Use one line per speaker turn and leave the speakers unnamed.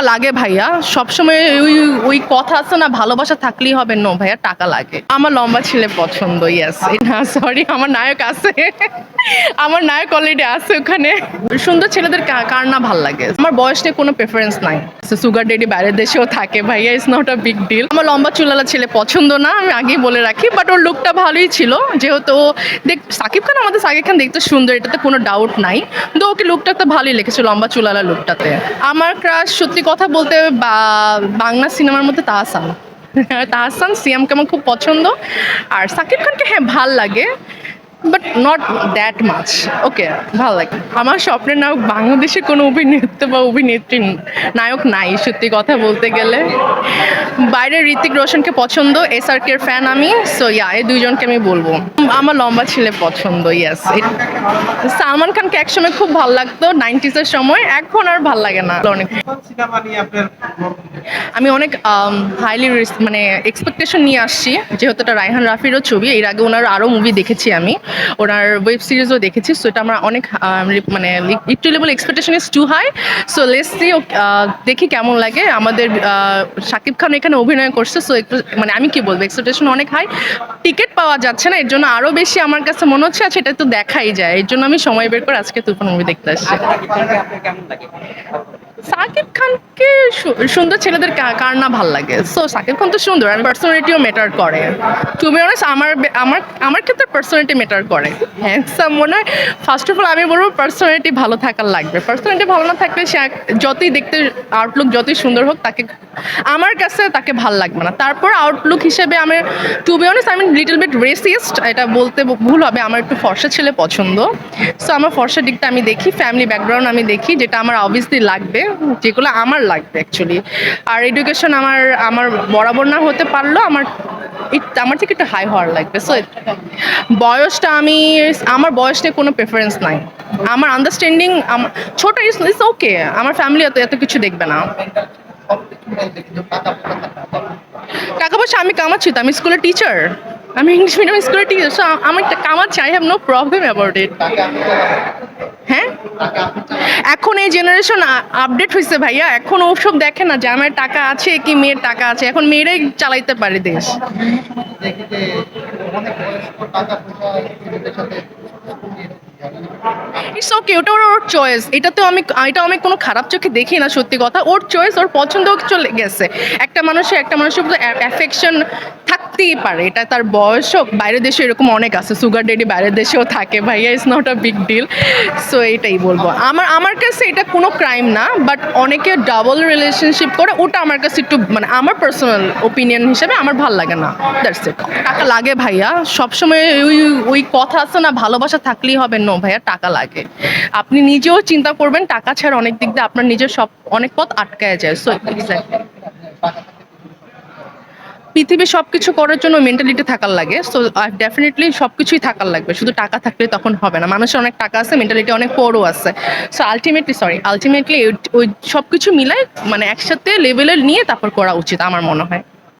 টাকা লাগে ভাইয়া। সবসময় ওই ওই কথা আছে না, ভালোবাসা থাকলেই হবে। নো ভাইয়া, টাকা লাগে। আমার লম্বা ছেলে পছন্দ ইয়াস না সরি আমার নায়ক আছে। আমার নায়ক অলরেডি আছে ওখানে। সুন্দর ছেলেদের কার না ভালো লাগে? আমার বয়স নিয়ে কোনো প্রেফারেন্স নাই। সুগার ডেডি বাইরের দেশেও থাকে, ভাইয়া is not a big deal আমার লম্বা চুলালা ছেলে পছন্দ না, আমি আগেই বলে রাখি বাট ওর লুকটা ভালোই ছিল। যেহেতু দেখ, সাকিব খান আমাদের সাকিব খান দেখতে সুন্দর, এটাতে কোনো ডাউট নাই। তো ওকে লুকটা তো ভালোই লেগেছে, লম্বা চুলালা লুকটাতে আমার ক্রাশ সত্যি কথা বলতে বাংলা সিনেমার মধ্যে তাহসান। তাহসান, সিয়ামকে আমার খুব পছন্দ। আর সাকিব খানকে হ্যাঁ ভালো লাগে। But not that much okay ভালো লাগে। আমার স্বপ্নের নায়ক বাংলাদেশে কোনো অভিনেতা বা অভিনেত্রী নায়ক নাই, সত্যি কথা বলতে গেলে। বাইরে ঋতিক রোশনকে পছন্দ এস আর কের ফ্যান আমি সো ইয়া এই দুইজনকে আমি বলব। আমার লম্বা ছেলে পছন্দ ইয়াস সালমান খানকে একসময় খুব ভালো লাগতো নাইনটিসের সময়, এখন আর ভালো লাগে না। অনেক, আমি অনেক হাইলি মানে এক্সপেকটেশন নিয়ে আসছি, যেহেতু এটা রায়হান রাফিরও ছবি, এর আগে ওনার আরও মুভি দেখেছি আমি। ওনার ওয়েব সিরিজও দেখেছি সো এটা আমরা অনেক মানে একটু level expectation is too high so let's see দেখি কেমন লাগে। আমাদের সাকিব খান এখানে অভিনয় করছে সো মানে আমি কি বলব এক্সপেকটেশন অনেক হাই টিকিট পাওয়া যাচ্ছে না, এর জন্য আরও বেশি আমার কাছে মনে হচ্ছে আচ্ছা এটা তো দেখাই যায়। এর জন্য আমি সময় বের করে আজকে তুফান মুভি দেখতে আসছি। সাকিব খানকে সুন্দর ছেলেদের কার না ভালো লাগে? সো সাকিব খান তো সুন্দর আর পার্সোনালিটিও ম্যাটার করে। টু বি অনেস্ট আমার আমার আমার ক্ষেত্রে পার্সোনালিটি ম্যাটার করে। হ্যান্ডসাম মনে হয় ফার্স্ট অফ অল আমি বলব পার্সোনালিটি ভালো থাকার লাগবে। পার্সোনালিটি ভালো না থাকলে সে যতই দেখতে আউটলুক যতই সুন্দর হোক, তাকে, আমার কাছে তাকে ভালো লাগবে না। তারপর আউটলুক হিসেবে আমি টু বি অনেস্ট আমি লিটল বিট রেসিস্ট এটা বলতে ভুল হবে, আমার একটু ফর্সা ছেলে পছন্দ। সো আমার ফর্সা দিকটা আমি দেখি ফ্যামিলি ব্যাকগ্রাউন্ড আমি দেখি, যেটা আমার অবভিয়াসলি লাগবে, যেগুলো আমার লাগবে অ্যাকচুয়ালি আর এডুকেশন আমার আমার বরাবর না হতে পারলেও আমার আমার থেকে একটু হাই হওয়ার লাগবে। সো বয়সটা আমি, আমার বয়স নিয়ে কোনো প্রেফারেন্স নাই। আমার আন্ডারস্ট্যান্ডিং ছোট ইস ইস ওকে আমার ফ্যামিলি এত এত কিছু দেখবে না। টাকা পয়সা আমি কামাচ্ছি তো, আমি স্কুলের টিচার আমি ইংলিশ মিডিয়াম স্কুলের টিচার সো আমি কামাচ্ছি I have no problem about it হ্যাঁ এখন এই জেনারেশন আপডেট হয়েছে ভাইয়া এখন ওসব দেখে না যে আমার টাকা আছে কি মেয়ের টাকা আছে, এখন মেয়েরাই চালাইতে পারে দেশ। ইটস ওকে ওটা ওর ওর চয়েস এটা তো আমি এটা আমি কোনো খারাপ চোখে দেখি না, সত্যি কথা। ওর চয়েস ওর পছন্দ চলে গেছে। একটা মানুষের একটা মানুষের উপর অ্যাফেকশন থাকতেই পারে, এটা তার বয়স হোক, বাইরের দেশে এরকম অনেক আছে সুগার ডেডি বাইরের দেশেও থাকে, ভাইয়া is not a big deal so এটাই বলব। আমার আমার কাছে এটা কোনো ক্রাইম না বাট অনেকে ডাবল রিলেশনশিপ করে, ওটা আমার কাছে একটু মানে আমার পার্সোনাল ওপিনিয়ন হিসেবে আমার ভালো লাগে না দ্যাটস ইট টাকা লাগে ভাইয়া, সবসময় ওই ওই কথা আছে না, ভালোবাসা থাকলেই হবে নো ভাইয়া, টাকা লাগে। আপনি নিজেও চিন্তা করবেন, টাকা ছাড়া অনেক দিক দিয়ে আপনার নিজের সব, অনেক পথ আটকায় যায় সো এক্স্যাক্টলি পৃথিবীর সব কিছু করার জন্য মেন্টালিটি থাকার লাগে। সো ডেফিনেটলি সব কিছুই থাকার লাগবে। শুধু টাকা থাকলে তখন হবে না। মানুষের অনেক টাকা আছে মেন্টালিটি অনেক পরও আছে। সো আলটিমেটলি সরি আলটিমেটলি ওই সব কিছু মিলাই মানে একসাথে লেভেলের নিয়ে তারপর করা উচিত, আমার মনে হয়।